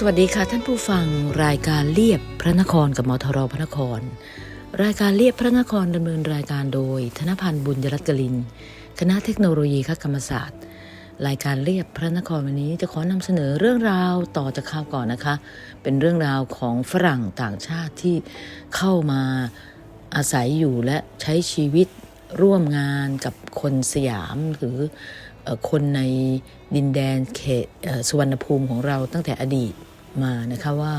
สวัสดีค่ะท่านผู้ฟังรายการเลียบพระนครกับมทรพระนคร รายการเลียบพระนครดำเนินรายการโดย ธนพันธ์บุญยรัตกลิน คณะเทคโนโลยีคกรรมศาสตร์ รายการเลียบพระนครวันนี้จะขอนำเสนอเรื่องราวต่อจากข่าวก่อนนะคะ เป็นเรื่องราวของฝรั่งต่างชาติที่เข้ามาอาศัยอยู่และใช้ชีวิตร่วมงานกับคนสยามหรือ คนในดินแดนเขตสุวรรณภูมิของเราตั้งแต่อดีตมานะคะว่า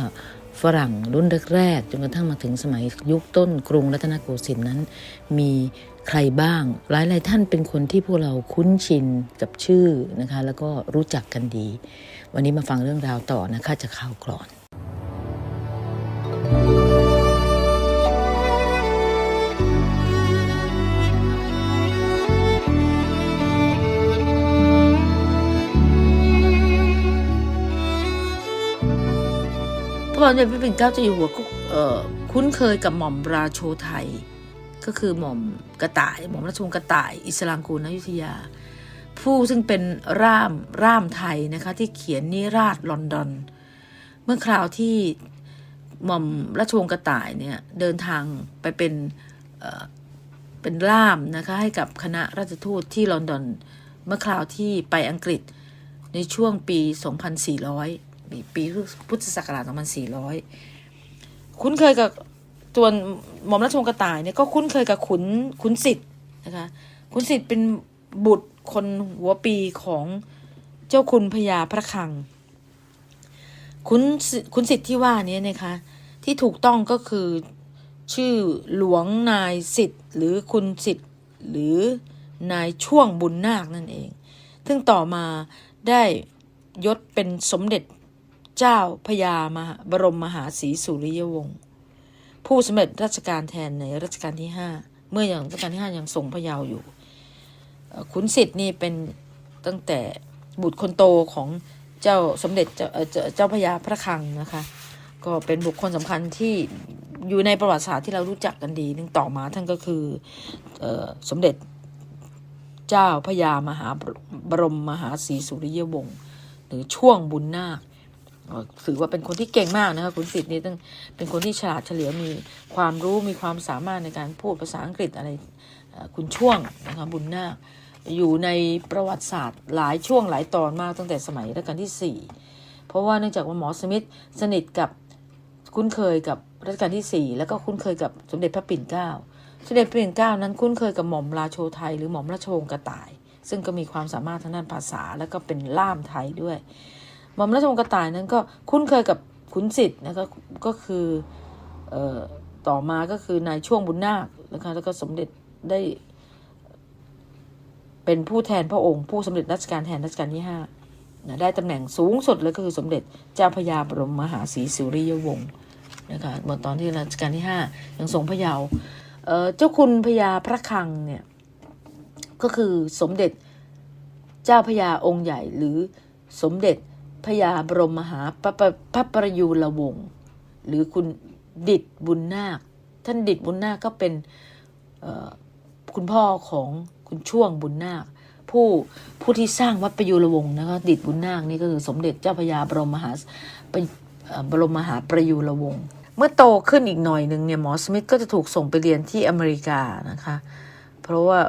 ฝรั่งรุ่นแรกๆจนกระทั่งมาถึงสมัยยุคต้นกรุงรัตนโกสินทร์นั้น มีใครบ้าง หลายหลายๆท่านเป็นคนที่พวกเราคุ้นชินกับชื่อนะคะ แล้วก็รู้จักกันดี วันนี้มาฟังเรื่องราวต่อนะคะจากข่าวกรอน ระบาทสมเด็จพระปิ่นเกล้าเจ้าอยู่หัวก็คุ้นเคยกับหม่อมราโชไทย ก็คือหม่อมกระต่าย หม่อมราชวงศ์กระต่าย อิสลามกูลอยุธยา ผู้ซึ่งเป็นร่ามร่ามไทยนะคะที่เขียนนิราชลอนดอน เมื่อคราวที่หม่อมราชวงศ์กระต่ายเนี่ยเดินทางไปเป็นเเป็นล่ามนะคะให้กับคณะราชทูตที่ลอนดอน เมื่อคราวที่ไปอังกฤษในช่วงปี 2400 ปีพุทธศักราช2400 คุ้นเคยกับตัวหม่อมราชวงศ์กระต่ายเนี่ยก็คุ้นเคยกับขุนขุนสิทธิ์นะคะขุนสิทธิ์เป็นบุตรคนหัวปีของเจ้าคุณพญาพระคังขุนขุนสิทธิ์ที่ว่านี้นะคะที่ถูกต้องก็คือชื่อหลวงนายสิทธิ์ หรือคุณสิทธิ์หรือนายช่วงบุญนาคนั่นเอง ซึ่งต่อมาได้ยศเป็นสมเด็จ เจ้าพญามหาบรมมหาศรีสุริยวงศ์ผู้สำเร็จราชการแทนในรัชกาลที่ห้าเมื่ออย่างรัชกาลที่ห้ายังทรงพระเยาว์อยู่ขุนสิทธิ์นี่เป็นตั้งแต่บุตรคนโตของเจ้าสมเด็จเจ้าเจ้าพญาพระคลังนะคะ ก็เป็นบุคคลสำคัญที่อยู่ในประวัติศาสตร์ที่เรารู้จักกันดีนึงต่อมาท่านก็คืออสมเด็จเจ้าพญามหาบรมมหาศรีสุริยวงศ์หรือช่วงบุญนาค ถือว่าเป็นคนที่เก่งมากนะคะคุณสิทธิ์นี่ต้องเป็นคนที่ฉลาดเฉลียวมีความรู้มีความสามารถในการพูดภาษาอังกฤษอะไรคุณช่วงนะคะบุญนาคอยู่ในประวัติศาสตร์หลายช่วงหลายตอนมากตั้งแต่สมัยรัชกาลที่สี่เพราะว่าเนื่องจากว่าหมอสมิธสนิทกับคุ้นเคยกับรัชกาลที่สี่แล้วก็คุ้นเคยกับสมเด็จพระปิ่นเกล้าสมเด็จพระปิ่นเกล้านั้นคุ้นเคยกับหม่อมราโชไทยหรือหม่อมราชวงศ์กระต่าย ซึ่งก็มีความสามารถทางด้านภาษา แล้วก็เป็นล่ามไทยด้วย หม่อมราชวงศ์กระต่ายนั้นก็คุ้นเคยกับขุนสิทธิ์นะคะก็คืออต่อมาก็คือนายช่วงบุญนาคนะคะแล้วก็สมเด็จได้เป็นผู้แทนพระองค์ ผู้สำเร็จราชการแทนรัชกาลที่ห้านะได้ตำแหน่งสูงสุดเลยก็คือสมเด็จเจ้าพระยาบรมมหาศรีสุริยวงศ์นะคะเมื่อตอนที่รัชกาลที่ห้ายังทรงพระเยาว์เจ้าคุณพญาพระคลังเนี่ยก็คือสมเด็จเจ้าพระยาองค์ใหญ่หรือสมเด็จ พยาบรมมหาพระประพระประยูรวงศ์หรือคุณดิดบุญนาค ท่านดิดบุญนาคก็เป็นคุณพ่อของคุณช่วงบุญนาค ผู้ผู้ที่สร้างวัดประยุรวงศ์นะคะดิดบุญนาคนี่ก็คือสมเด็จเจ้าพระยาบรมมหาบรมมหาประยุรวงศ์เมื่อโตขึ้นอีกหน่อยหนึ่งเนี่ยหมอสมิธก็จะถูกส่งไปเรียนที่อเมริกานะคะ เพราะว่า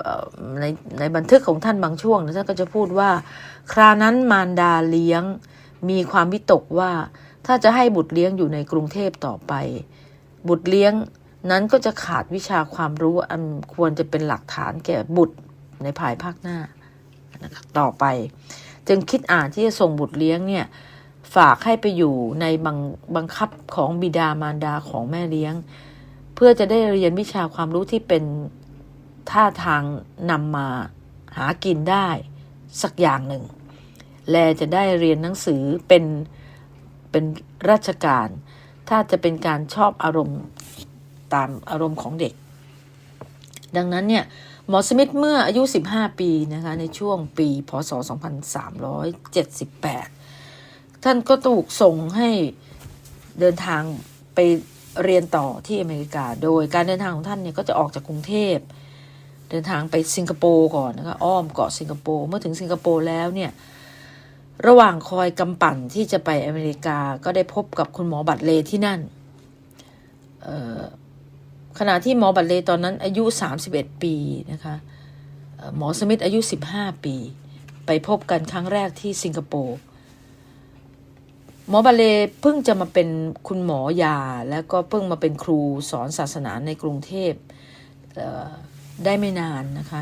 ในในบันทึกของท่านบางช่วงนะท่านก็จะพูดว่า ครานั้นมารดาเลี้ยง มีความวิตกว่า ถ้าจะให้บุตรเลี้ยงอยู่ในกรุงเทพต่อไป บุตรเลี้ยงนั้นก็จะขาดวิชาความรู้อันควรจะเป็นหลักฐานแก่บุตรในภายภาคหน้าต่อไป จึงคิดอ่านที่จะส่งบุตรเลี้ยงเนี่ยฝากให้ไปอยู่ในบังบังคับของบิดามารดาของแม่เลี้ยง เพื่อจะได้เรียนวิชาความรู้ที่เป็นท่าทางนำมาหากินได้สักอย่างหนึ่ง แลจะได้เรียนหนังสือเป็นเป็นราชการ ถ้าจะเป็นการชอบอารมณ์ตามอารมณ์ของเด็ก ดังนั้นเนี่ยหมอสมิธเมื่ออายุ 15 ปีนะคะในช่วงปี พศ 2378 ท่านก็ถูกส่งให้เดินทางไปเรียนต่อที่อเมริกา โดยการเดินทางของท่านเนี่ยก็จะออกจากกรุงเทพ เดินทางไปสิงคโปร์ก่อนนะคะอ้อมเกาะสิงคโปร์ เมื่อถึงสิงคโปร์แล้วเนี่ย ระหว่างคอยกำปั่นที่จะไปอเมริกาก็ได้พบกับคุณหมอบัตเลที่นั่น ขณะที่หมอบัตเลตอนนั้นอายุ 31 ปีนะคะหมอสมิธอายุ 15 ปี ไปพบกันครั้งแรกที่สิงคโปร์หมอบาเลเพิ่งจะมาเป็นคุณหมอยา แล้วก็เพิ่งมาเป็นครูสอนศาสนาในกรุงเทพได้ไม่นานนะคะ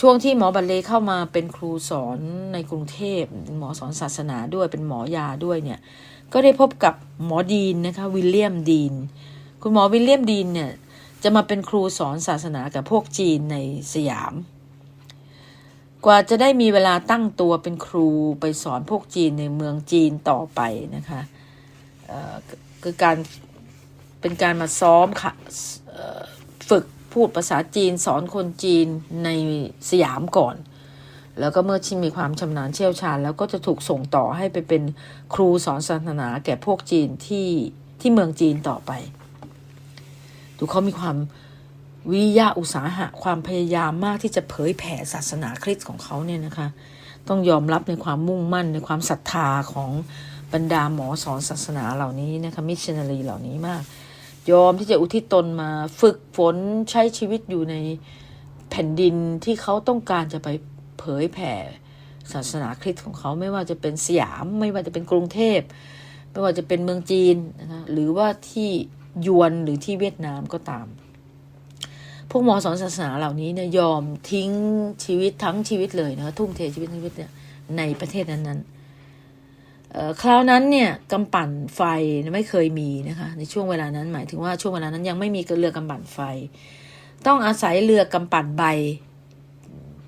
ช่วงที่หมอบาเลเข้ามาเป็นครูสอนในกรุงเทพหมอสอนศาสนาด้วยเป็นหมอยาด้วยเนี่ย ก็ได้พบกับหมอดีนนะคะวิลเลียมดีน คุณหมอวิลเลียมดีนเนี่ยจะมาเป็นครูสอนศาสนากับพวกจีนในสยาม กว่าจะได้มีเวลาตั้งตัวเป็นครูไปสอนพวกจีนในเมืองจีนต่อไปนะคะคือการเป็นการมาซ้อมค่ะ พูดภาษาจีนสอนคนจีนในสยามก่อน แล้วก็เมื่อที่มีความชำนาญเชี่ยวชาญ แล้วก็จะถูกส่งต่อให้ไปเป็นครูสอนศาสนาแก่พวกจีนที่ที่เมืองจีนต่อไป ดูเขามีความวิยะอุตสาหะความพยายามมากที่จะเผยแผ่ศาสนาคริสต์ของเขาเนี่ยนะคะ ต้องยอมรับในความมุ่งมั่นในความศรัทธาของบรรดาหมอสอนศาสนาเหล่านี้นะคะมิชชันนารีเหล่านี้มาก ยอมที่จะอุทิศตนมา ฝึกฝนใช้ชีวิตอยู่ในแผ่นดินที่เขาต้องการจะไปเผยแผ่ศาสนาคริสต์ของเขาไม่ว่าจะเป็นสยาม ไม่ว่าจะเป็นกรุงเทพ ไม่ว่าจะเป็นเมืองจีนนะคะหรือว่าที่ยวนหรือที่เวียดนามก็ตาม พวกหมอสอนศาสนาเหล่านี้เนี่ยยอมทิ้งชีวิตทั้งชีวิตเลยนะทุ่มเทชีวิตทั้งชีวิตเนี่ยในประเทศนั้นๆ คราวนั้นเนี่ยกำปั่นไฟไม่เคยมีนะคะในช่วงเวลานั้นหมายถึงว่าช่วงเวลานั้นยังไม่มีเรือกำปั่นไฟ ต้องอาศัยเรือกำปั่นใบ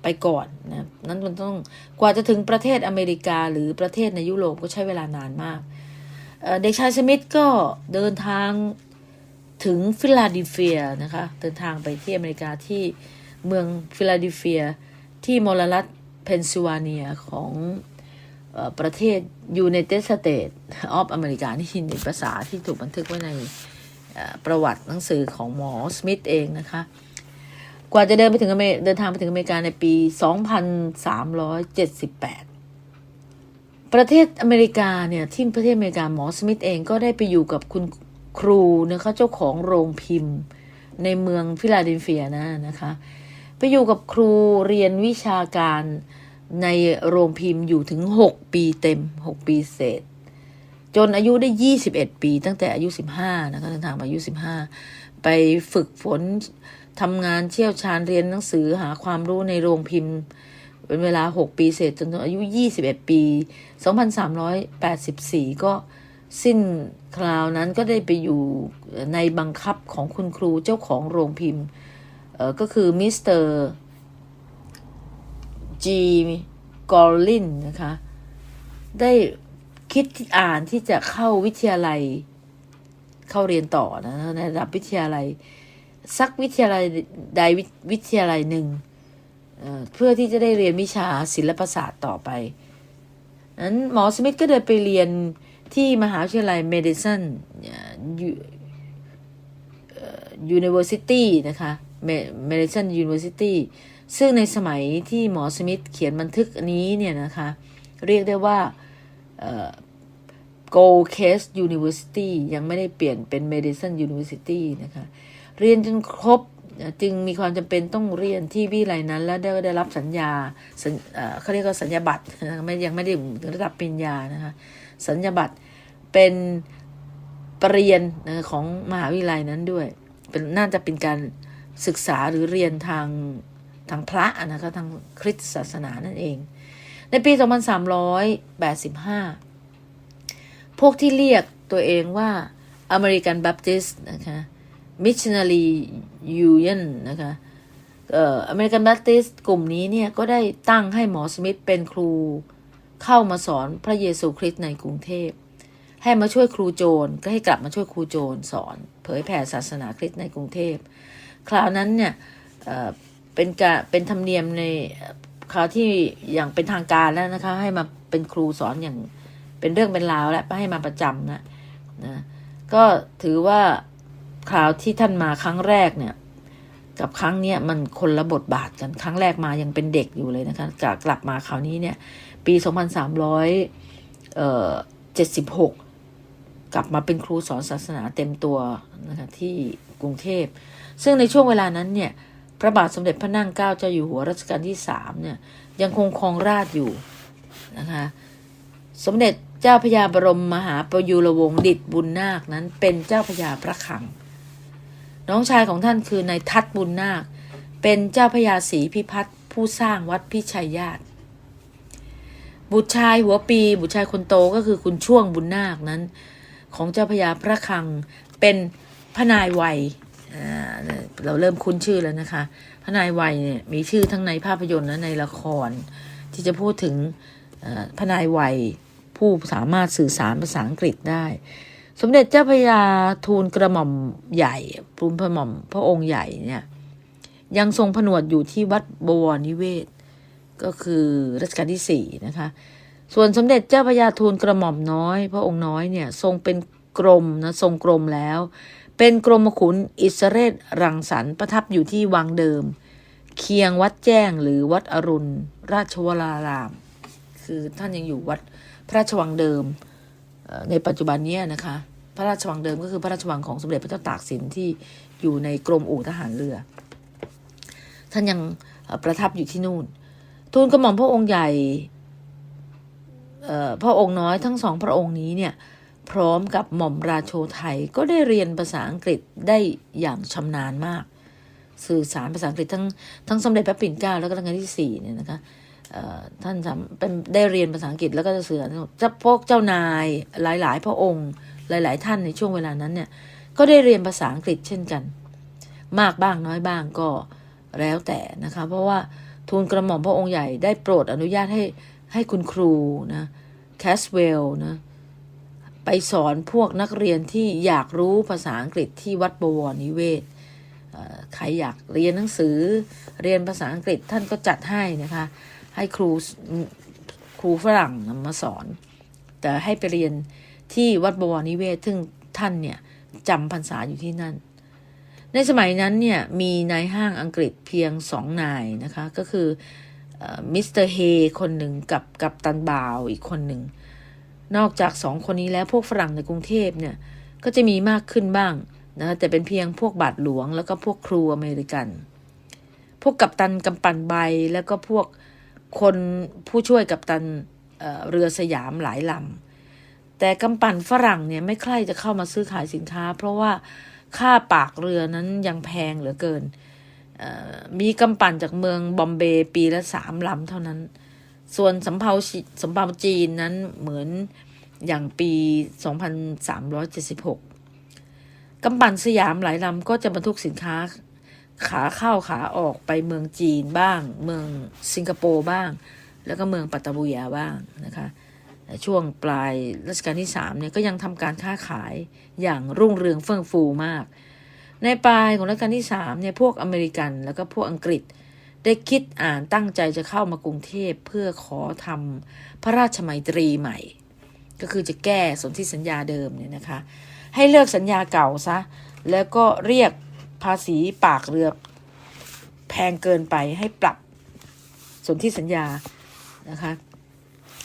ไปก่อนนะนั้นมันต้องกว่าจะถึงประเทศอเมริกาหรือประเทศในยุโรปก็ใช้เวลานานมากเด็กชายสมิธก็เดินทางถึงฟิลาเดลเฟียนะคะเดินทางไปที่อเมริกาที่เมืองฟิลาเดลเฟียที่มลรัฐเพนซิลเวเนียของ ประเทศ United States of America นี่ในภาษาที่ถูกบันทึกไว้ในประวัติหนังสือของหมอสมิธเองนะคะ กว่าจะเดินไปถึงอเมริเดินทางไปถึงอเมริกาในปี 2378 ประเทศอเมริกาเนี่ยที่ประเทศอเมริกาหมอสมิธเองก็ได้ไปอยู่กับคุณครูนะคะเจ้าของโรงพิมพ์ในเมืองฟิลาเดลเฟียนะนะคะ ไปอยู่กับครูเรียนวิชาการ ในโรงพิมพ์อยู่ถึง 6 ปีเต็ม 6 ปีเศษ จนอายุได้ 21 ปี ตั้งแต่อายุ 15 นะคะเดินทางมาอายุ 15 ไปฝึกฝนทำงานเชี่ยวชาญเรียนหนังสือหาความรู้ในโรงพิมพ์ เป็นเวลา 6 ปีเศษจนถึงอายุ 21 ปี 2384 ก็สิ้นคราวนั้นก็ได้ไปอยู่ในบังคับของคุณครูเจ้าของโรงพิมพ์ก็คือมิสเตอร์ จีกอร์ลินนะคะ ได้คิดอ่านที่จะเข้าวิทยาลัย เข้าเรียนต่อนะในระดับวิทยาลัย สักวิทยาลัยใดวิทยาลัยหนึ่งเเพื่อที่จะได้เรียนวิชาศิลปศาสตร์ต่อไปนั้นหมอสมิธก็เดินไปเรียนที่มหาวิทยาลัยเมดิสันยูนิเวอร์ซิตี้นะคะเมดิสันยูนิเวอร์ซิตี้ ซึ่งในสมัยที่หมอสมิธเขียนบันทึกนี้เนี่ยนะคะ เรียกได้ว่า Gold Case University ยังไม่ได้เปลี่ยนเป็น Medicine University นะคะ เรียนจนครบจึงมีความจำเป็นต้องเรียนที่วิไลยนั้น แล้วได้ได้รับสัญญาเขาเรียกว่าสัญญาบัตรไม่ยังไม่ได้ถึงระดับปริญญานะคะสัญญาบัตรเป็นปรริญญาของมหาวิทยาลัยนั้นด้วย เป็นน่าจะเป็นการศึกษาหรือเรียนทาง ทางพระนะคะทางคริสตศาสนานั่นเอง ในปี 2385 พวกที่เรียกตัวเองว่า American Baptist นะคะ Missionary Union นะคะเอ่อ American Baptist กลุ่มนี้เนี่ยก็ได้ตั้งให้หมอสมิธเป็นครูเข้ามาสอนพระเยซูคริสต์ในกรุงเทพ ให้มาช่วยครูโจรก็ให้กลับมาช่วยครูโจรสอน เผยแผ่ศาสนาคริสต์ในกรุงเทพ คราวนั้นเนี่ย เป็นการเป็นธรรมเนียมในคราวที่อย่างเป็นทางการแล้วนะคะ ให้มาเป็นครูสอนอย่างเป็นเรื่องเป็นราวแล้วให้มาประจำนะนะก็ถือว่าคราวที่ท่านมาครั้งแรกเนี่ย กับครั้งเนี้ยมันคนละบทบาทกันครั้งแรกมายังเป็นเด็กอยู่เลยนะคะกกลับมาคราวนี้เนี่ย ปี2376กลับมาเป็นครูสอนศาสนาเต็มตัวนะคะที่กรุงเทพ ซึ่งในช่วงเวลานั้นเนี่ย พระบาทสมเด็จพระนั่งเกล้าเจ้าอยู่หัวรัชกาลที่สามเนี่ยยังคงครองราชย์อยู่นะคะสมเด็จเจ้าพระยาบรมมหาประยุรวงศ์ดิตบุญนาคนั้นเป็นเจ้าพระยาพระคลัง น้องชายของท่านคือนายทัตบุญนาค เป็นเจ้าพระยาศรีพิพัฒน์ผู้สร้างวัดพิชัยญาติ บุตรชายหัวปี บุตรชายคนโตก็คือคุณช่วงบุญนาคนั้น ของเจ้าพระยาพระคังเป็นพนายวัย เราเริ่มคุ้นชื่อแล้วนะคะ พระนายวัยเนี่ยมีชื่อทั้งในภาพยนตร์และในละคร ที่จะพูดถึงพระนายวัยผู้สามารถสื่อสารภาษาอังกฤษได้ สมเด็จเจ้าพระยาทูลกระหม่อมใหญ่ทูลพระหม่อมพระองค์ใหญ่เนี่ยยังทรงผนวดอยู่ที่วัดบวรนิเวศ ก็คือรัชกาลที่สี่นะคะ ส่วนสมเด็จเจ้าพระยาทูลกระหม่อมน้อย พระองค์น้อยเนี่ยทรงเป็นกรมนะทรงกรมแล้ว เป็นกรมขุนอิสเรศรังสรรค์ประทับอยู่ที่วังเดิม เคียงวัดแจ้งหรือวัดอรุณ ราชวราราม คือท่านยังอยู่วัดพระราชวังเดิม ในปัจจุบันนี้นะคะ พระราชวังเดิมก็คือพระราชวังของสมเด็จพระเจ้าตากสินที่อยู่ในกรมอู่ทหารเรือ ท่านยังประทับอยู่ที่นู่น ทูลกระหม่อมพระองค์ใหญ่พระองค์น้อยทั้งสองพระองค์นี้เนี่ย พร้อมกับหม่อมราโชไทยก็ได้เรียนภาษาอังกฤษได้อย่างชำนาญมาก สื่อสารภาษาอังกฤษทั้งทั้งสมเด็จพระปิ่นเกล้าแล้วก็รัชกาลที่สี่เนี่ยนะคะท่านทำเป็นได้เรียนภาษาอังกฤษแล้วก็จะสื่อเจ้าพวกเจ้านายหลาย ๆ พระองค์ หลาย ๆ ท่านในช่วงเวลานั้นเนี่ยก็ได้เรียนภาษาอังกฤษเช่นกัน มากบ้างน้อยบ้างก็แล้วแต่นะคะเพราะว่าทูลกระหม่อมพระองค์ใหญ่ได้โปรดอนุญาตให้ให้คุณครูนะแคสเวลนะ ไปสอนพวกนักเรียนที่อยากรู้ภาษาอังกฤษที่วัดบวรนิเวศใครอยากเรียนหนังสือเรียนภาษาอังกฤษท่านก็จัดให้นะคะ ให้ครูครูฝรั่งนำมาสอน แต่ให้ไปเรียนที่วัดบวรนิเวศ ซึ่งท่านเนี่ยจำพรรษาอยู่ที่นั่น ในสมัยนั้นเนี่ยมีนายห้างอังกฤษเพียงสองนายนะคะ ก็คือมิสเตอร์เฮคนหนึ่งกับกับตันบาวอีกคนหนึ่ง นอกจากสองคนนี้แล้วพวกฝรั่งในกรุงเทพเนี่ยก็จะมีมากขึ้นบ้างนะแต่เป็นเพียงพวกบาทหลวงแล้วก็พวกครูอเมริกัน พวกกัปตันกำปั่นใบแล้วก็พวกคนผู้ช่วยกัปตันเเรือสยามหลายลำแต่กำปั่นฝรั่งเนี่ยไม่ใคร่จะเข้ามาซื้อขายสินค้า เพราะว่าค่าปากเรือนั้นยังแพงเหลือเกินมีกำปั่นจากเมืองบอมเบย์ปีละสามลำเท่านั้น ส่วนสำเภาสำเภาจีนนั้นเหมือนอย่างปี 2376 กำปั่นสยามหลายลำก็จะบรรทุกสินค้าขาเข้าขาออกไปเมืองจีนบ้าง เมืองสิงคโปร์บ้าง แล้วก็เมืองปัตตาบุยาบ้างนะคะแต่ช่วงปลายรัชกาลที่สามเนี่ยก็ยังทำการค้าขายอย่างรุ่งเรืองเฟื่องฟูมาก ในปลายของรัชกาลที่สามเนี่ยพวกอเมริกันแล้วก็พวกอังกฤษ ได้คิดอ่านตั้งใจจะเข้ามากรุงเทพเพื่อขอทำพระราชมัยตรีใหม่ ก็คือจะแก้สนธิสัญญาเดิมเนี่ยนะคะ ให้เลิกสัญญาเก่าซะ แล้วก็เรียกภาษีปากเรือแพงเกินไปให้ปรับสนธิสัญญานะคะ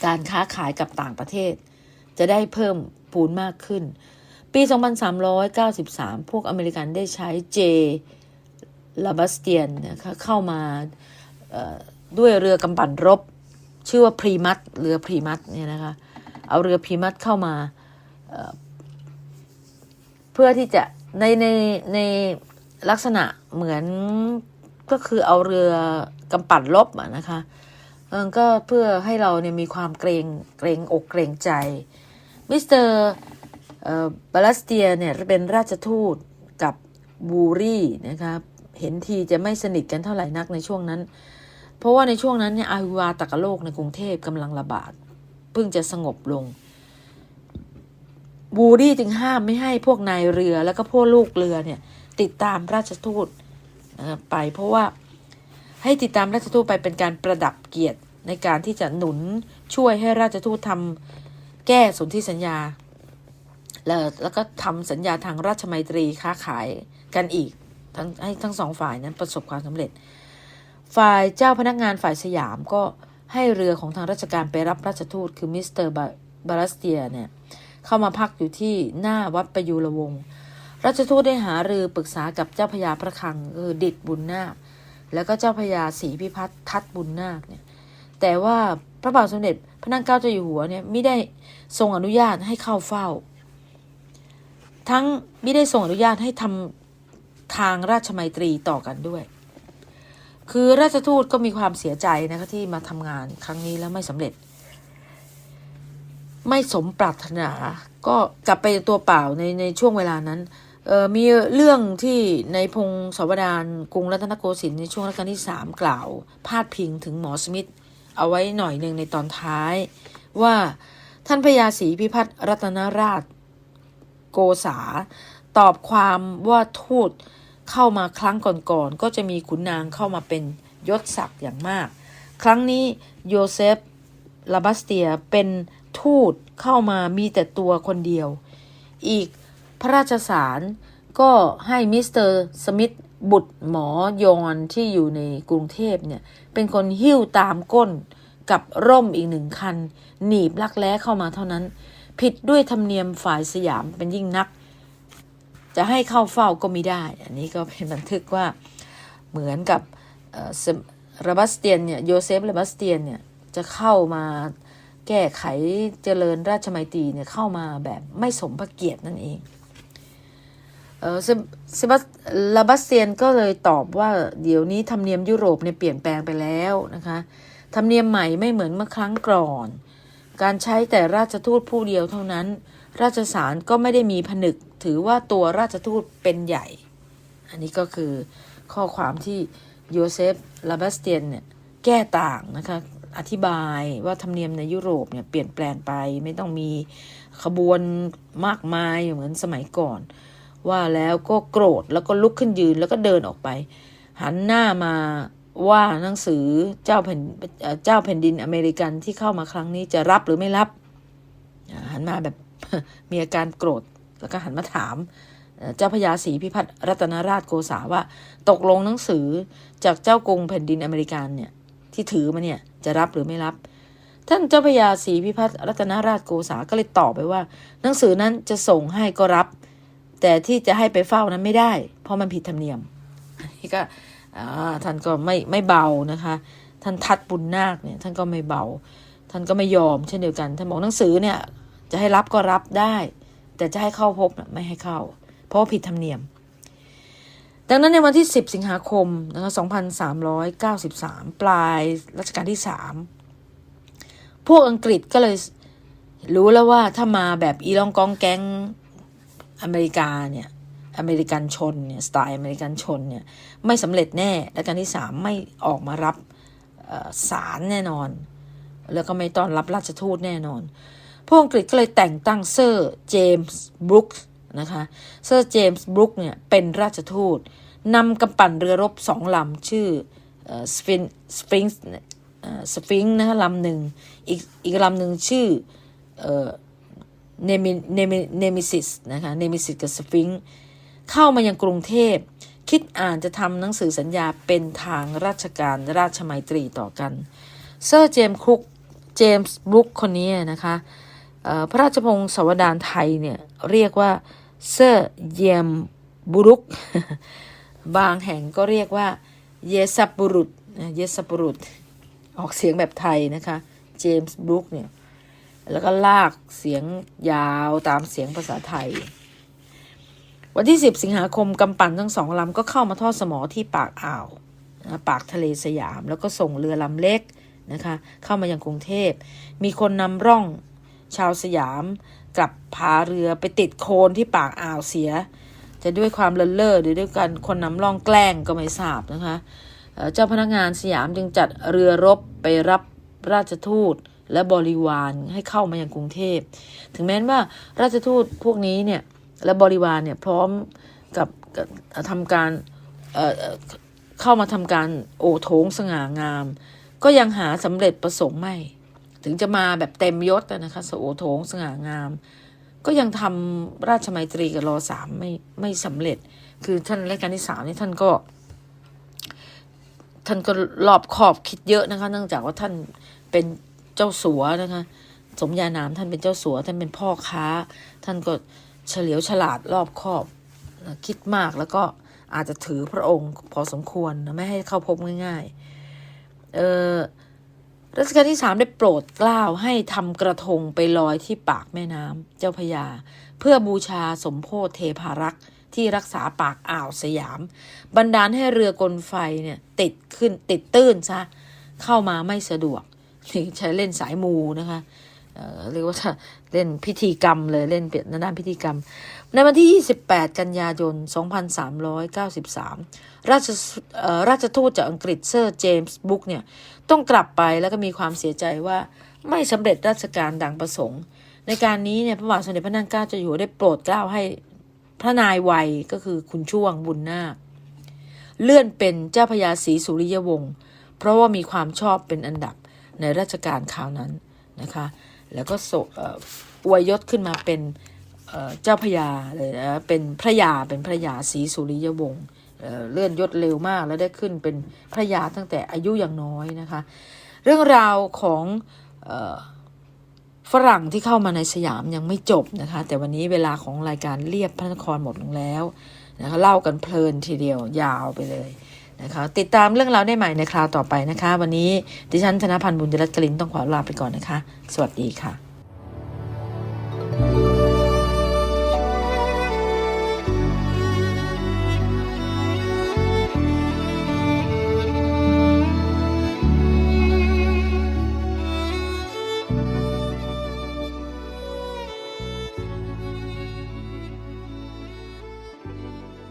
การค้าขายกับต่างประเทศ จะได้เพิ่มพูนมากขึ้น ปี 2393 พวกอเมริกันได้ใช้เจ ลาบัสเตียนนะคะเข้ามาด้วยเรือกำปั่นรบ ชื่อว่าพรีมัตเรือพรีมัตเนี่ยนะคะเอาเรือพรีมัตเข้ามาเเพื่อที่จะในในในลักษณะเหมือนก็คือเอาเรือกำปั่นรบอะนะคะก็เพื่อให้เราเนี่ยมีความเกรงเกรงอกเกรงใจมิสเตอร์บาลาสเตียเนี่ยเป็นราชทูตกับบูรี่นะครับ เห็นทีจะไม่สนิทกันเท่าไหร่นักในช่วงนั้น เพราะว่าในช่วงนั้นเนี่ยอาฮิวาตกโรคในกรุงเทพกำลังระบาดเพิ่งจะสงบลง บูรี่จึงห้ามไม่ให้พวกนายเรือแล้วก็พวกลูกเรือเนี่ย ติดตามราชทูตนะครับไปเพราะว่าให้ติดตามราชทูตไปเป็นการประดับเกียรติในการที่จะหนุนช่วยให้ราชทูตทำแก้สนธิสัญญา แล้วแล้วก็ทำสัญญาทางราชมัยตรีค้าขายกันอีก ทั้งให้ทั้งสองฝ่ายนั้นประสบความสำเร็จ ฝ่ายเจ้าพนักงานฝ่ายสยามก็ให้เรือของทางราชการไปรับราชทูตคือมิสเตอร์บารัสเตียเนี่ยเข้ามาพักอยู่ที่หน้าวัดประยูรวงศ์ราชทูตได้หารือปรึกษากับเจ้าพญาพระคังคือดิดบุญนาค แล้วก็เจ้าพญาศรีพิพัฒน์ทัตบุญนาคเนี่ยแต่ว่าพระบาทสมเด็จพระนั่งเกล้าเจ้าอยู่หัวเนี่ยไม่ได้ทรงอนุญาตให้เข้าเฝ้า ทั้งไม่ได้ทรงอนุญาตให้ทำ ทางราชมัยตรีต่อกันด้วย คือราชทูตก็มีความเสียใจนะคะที่มาทำงานครั้งนี้แล้วไม่สำเร็จ ไม่สมปรารถนา ก็กลับไปตัวเปล่าในในช่วงเวลานั้นเออมีเรื่องที่ในพงศาวดารกรุงรัตนโกสินทร์ในช่วงรัชกาลที่สามกล่าว พาดพิงถึงหมอสมิธเอาไว้หน่อยหนึ่งในตอนท้าย ว่าท่านพญาศรีพิพัฒน์รัตนราชโกษา ตอบความว่าทูตเข้ามาครั้งก่อนๆก็จะมีขุนนางเข้ามาเป็นยศศักดิ์อย่างมาก ครั้งนี้โยเซฟลาบัสเตียเป็นทูตเข้ามามีแต่ตัวคนเดียว อีกพระราชสารก็ให้มิสเตอร์สมิธบุตรหมอยอนที่อยู่ในกรุงเทพเนี่ย เป็นคนหิ้วตามก้นกับร่มอีกหนึ่งคัน หนีบลักแร้เข้ามาเท่านั้น ผิดด้วยธรรมเนียมฝ่ายสยามเป็นยิ่งนัก จะให้เข้าเฝ้าก็ไม่ได้ อันนี้ก็เป็นบันทึกว่าเหมือนกับเอ่อสมราบัสเตียนเนี่ยโยเซฟราบัสเตียนเนี่ยจะเข้ามาแก้ไขเจริญราชมัยตรีเนี่ยเข้ามาแบบไม่สมพระเกียรตินั่นเองเออเซเซบัสลาบัสเตียนก็เลยตอบว่าเดี๋ยวนี้ธรรมเนียมยุโรปเนี่ยเปลี่ยนแปลงไปแล้วนะคะธรรมเนียมใหม่ไม่เหมือนเมื่อครั้งก่อน การใช้แต่ราชทูตผู้เดียวเท่านั้น ราชสารก็ไม่ได้มีผนึก ถือว่าตัวราชทูตเป็นใหญ่ อันนี้ก็คือข้อความที่โยเซฟลาบัสเตียนเนี่ยแก้ต่างนะคะอธิบายว่าธรรมเนียมในยุโรปเนี่ยเปลี่ยนแปลงไปไม่ต้องมีขบวนมากมายเหมือนสมัยก่อน ว่าแล้วก็โกรธแล้วก็ลุกขึ้นยืนแล้วก็เดินออกไป หันหน้ามาว่าหนังสือเจ้าแผ่นเจ้าแผ่นดินอเมริกันที่เข้ามาครั้งนี้จะรับหรือไม่รับหันมาแบบมีอาการโกรธ แล้วก็หันมาถาม เจ้าพญาศรีพิพัฒน์รัตนราชโกษาว่า ตกลงหนังสือจากเจ้ากรุงแผ่นดินอเมริกันเนี่ยที่ถือมาเนี่ยจะรับหรือไม่รับ ท่านเจ้าพญาศรีพิพัฒน์รัตนราชโกษาก็เลยตอบไปว่า หนังสือนั้นจะส่งให้ก็รับ แต่ที่จะให้ไปเฝ้านั้นไม่ได้ เพราะมันผิดธรรมเนียมนนี้ก็ท่านก็ไม่ไม่เบานะคะ ท่านทัดบุญนาคเนี่ยท่านก็ไม่เบา ท่านก็ไม่ยอมเช่นเดียวกันท่านบอกหนังสือเนี่ยจะให้รับก็รับได้ แต่จะให้เข้าพบไม่ให้เข้า เพราะผิดธรรมเนียม ดังนั้นในวันที่ 10 สิงหาคมนะคะ2393 ปลายรัชกาลที่ 3 พวกอังกฤษก็เลยรู้แล้วว่าถ้ามาแบบอีลองกองแก๊งอเมริกาเนี่ยอเมริกันชนเนี่ยสไตล์อเมริกันชนเนี่ยไม่สำเร็จแน่และการที่สามไม่ออกมารับสารแน่นอน แล้วก็ไม่ต้อนรับราชทูตแน่นอน พวกอังกฤษก็เลยแต่งตั้งเซอร์เจมส์บรุกส์นะคะ เซอร์เจมส์บรุกเนี่ยเป็นราชทูตนำกำปั่นเรือรบสองลำชื่อสฟิงสฟิงสฟิงนะคะลำหนึ่งอีกอีกลำหนึ่งชื่อเนมิเนมิเนมิซิสนะคะเนมิซิสกับสฟิงเข้ามายังกรุงเทพ คิดอ่านจะทำหนังสือสัญญาเป็นทางราชการราชมัยตรีต่อกัน เซอร์เจมส์ครุกเจมส์บรุกคนนี้นะคะ พระราชพงศาวดารไทยเนี่ยเรียกว่าเซอร์เยมบุรุก บางแห่งก็เรียกว่าเยสับบุรุษนะเยสับบุรุษ ออกเสียงแบบไทยนะคะเจมส์บรุกเนี่ยแล้วก็ลากเสียงยาวตามเสียงภาษาไทย วันที่ 10 สิงหาคมกำปั่นทั้งสองลำก็เข้ามาทอดสมอที่ปากอ่าวปากทะเลสยาม แล้วก็ส่งเรือลำเล็กนะคะเข้ามายังกรุงเทพ มีคนนำร่อง ชาวสยาม กลับพาเรือไปติดโคลนที่ปากอ่าวเสีย จะด้วยความเลินเล่อหรือด้วยการคนนำร่องแกล้งก็ไม่ทราบนะคะ เจ้าพนักงานสยามจึงจัดเรือรบไปรับราชทูตและบริวารให้เข้ามายังกรุงเทพ ถึงแม้ว่าราชทูตพวกนี้เนี่ยและบริวารเนี่ยพร้อมกับกับทำการเเข้ามาทำการโอโถงสง่างาม ก็ยังหาสำเร็จประสงค์ไม่ ถึงจะมาแบบเต็มยศนะคะสโอโถงสง่างาม ก็ยังทำราชมัยตรีกับรอสามไม่ไม่สำเร็จ คือท่านรัชกาลที่สามนี่ท่านก็ ท่านก็รอบขอบคิดเยอะนะคะ เนื่องจากว่าท่านเป็นเจ้าสัวนะคะ สมญานามท่านเป็นเจ้าสัวท่านเป็นพ่อค้า ท่านก็เฉลียวฉลาดรอบคอบนะคิดมากแล้วก็อาจจะถือพระองค์พอสมควรนะไม่ให้เข้าพบง่าย ๆ เออ รัชกาลที่สามได้โปรดเกล้าให้ทำกระทงไปลอยที่ปากแม่น้ำเจ้าพระยา เพื่อบูชาสมโพธิเทพารักษ์ที่รักษาปากอ่าวสยาม บันดาลให้เรือกลไฟเนี่ยติดขึ้นติดตื้นซะเข้ามาไม่สะดวกนี่ใช้เล่นสายมูนะคะ เรียกว่าเล่นพิธีกรรมเลยเล่นเปลี่ยนด้านพิธีกรรม ในวันที่ 28 กันยายน 2393 ราชสุเอ่อราชทูตจากอังกฤษเซอร์เจมส์บุ๊กเนี่ยต้องกลับไปแล้วก็มีความเสียใจว่าไม่สำเร็จราชการดังประสงค์ ในการนี้เนี่ยพระบาทสมเด็จพระนางเกล้าเจ้าอยู่หัวได้โปรดเกล้าให้พระนายวัยก็คือคุณช่วงบุญนาคเลื่อนเป็นเจ้าพระยาศรีสุริยวงศ์เพราะว่ามีความชอบเป็นอันดับในราชการคราวนั้นนะคะ แล้วก็สอวยยศขึ้นมาเป็นเจ้าพระยาเลยนะเป็นพระยาเป็นพระยาศรีสุริยวงศ์เลื่อนยศเร็วมากแล้วได้ขึ้นเป็นพระยาตั้งแต่อายุยังน้อยนะคะ เรื่องราวของฝรั่งที่เข้ามาในสยามยังไม่จบนะคะ แต่วันนี้เวลาของรายการเรียบพระนครหมดลงแล้วนะคะเล่ากันเพลินทีเดียวยาวไปเลย นะคะติดตามเรื่องราวได้ใหม่ในคราวต่อไปนะคะ วันนี้ดิฉันธนพันธ์บุญยรัตน์กลินต้องขอลาไปก่อนนะคะ สวัสดีค่ะ